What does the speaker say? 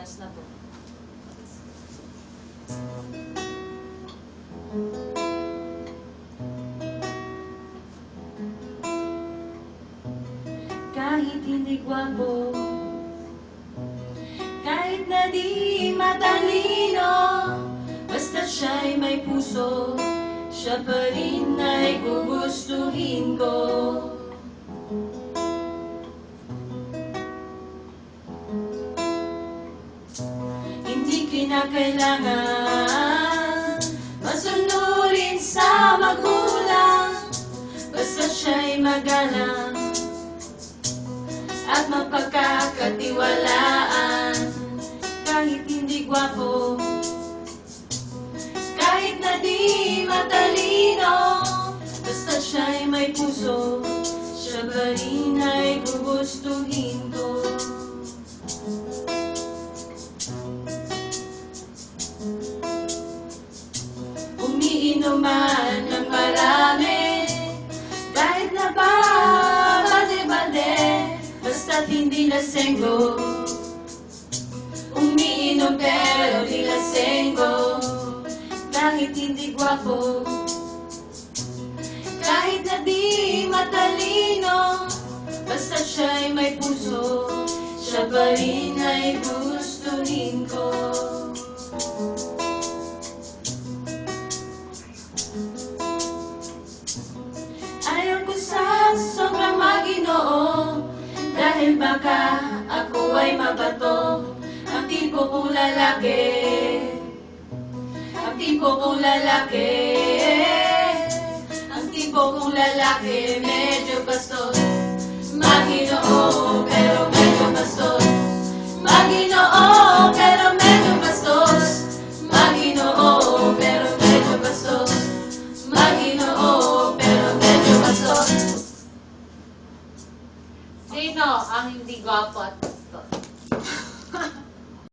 Last na po. Kahit hindi gwapo Kahit na di matalino Basta siya'y may puso Siya pa rin ay gugustuhin ko Hindi kinakailangan Masunurin sa magulang Basta siya'y magalang At mapagkakatiwalaan. Kahit hindi gwapo Kahit na di matalino Basta siya'y may puso Siya pa rin ay gugustuhin Umiinom man ng marami. Kahit na ba balde-balde Basta't hindi lasenggo. Umiinom pero di lasenggo Kahit hindi gwapo. Kahit na di matalino Basta siya'y may puso Siya pa rin ay gustuhin ko. Ayaw maginoo Dahil baka ako ay mabato Ang tipo kong lalaki. Ang tipo kong lalaki. Ang tipo kong lalaki. Medyo bastos ang hindi gwapo at?